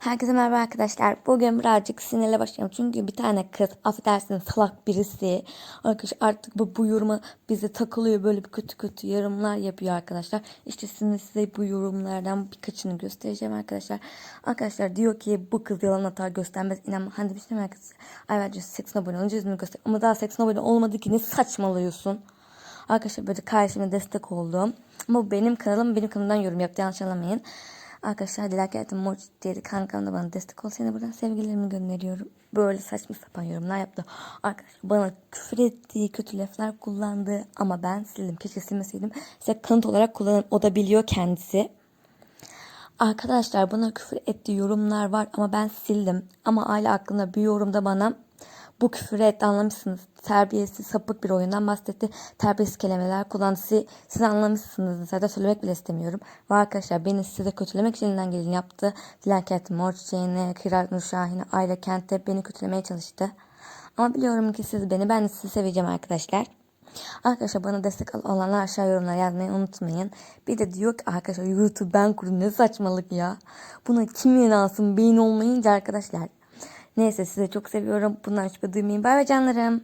Herkese merhaba arkadaşlar. Bugün birazcık sinirle başlayalım. Çünkü bir tane kız affedersiniz salak birisi. Arkadaşlar artık bu, bu yoruma bize takılıyor. Böyle bir kötü kötü yorumlar yapıyor arkadaşlar. İşte şimdi size bu yorumlardan birkaçını göstereceğim arkadaşlar. Arkadaşlar diyor ki bu kız yalan atar göstermez. İnanma. Hani demiştim ya arkadaşlar. Ay bence 80 abone olunca yüzünü göster. Ama daha 80 abone olmadı ki ne saçmalıyorsun. Arkadaşlar böyle karşıma destek oldum. Ama benim kanalım. Benim kanalımdan yorum yaptı. Yanlış anlamayın. Arkadaşlar Hayatım Mor diye kankamda bana destek ol. Seni buradan sevgilerimi gönderiyorum. Böyle saçma sapan yorumlar yaptı. Arkadaşlar bana küfür ettiği, kötü laflar kullandı. Ama ben sildim. Keşke silmeseydim. Size kanıt olarak kullanın. O da biliyor kendisi. Arkadaşlar bana küfür ettiği yorumlar var ama ben sildim. Ama aile aklımda bir yorumda bana bu küfür etti anlamışsınız. Terbiyesiz sapık bir oyundan bahsetti. Terbiyesiz kelimeler kullandı. Siz, siz anlamışsınız. Zaten söylemek bile istemiyorum. Ve arkadaşlar beni size kötülemek için elinden geleni yaptı. Dilaket Mor Çiçeğini, Kiraz Nur Şahin'i, Ayla Kent'te beni kötülemeye çalıştı. Ama biliyorum ki siz beni, ben de sizi seveceğim arkadaşlar. Arkadaşlar bana destek olanlar aşağı yorumlara yazmayı unutmayın. Bir de diyor ki arkadaşlar YouTube ben kurdum ne saçmalık ya. Buna kim inansın beyin olmayınca arkadaşlar. Neyse size çok seviyorum. Bundan şüphe duymayın. Bay bay canlarım.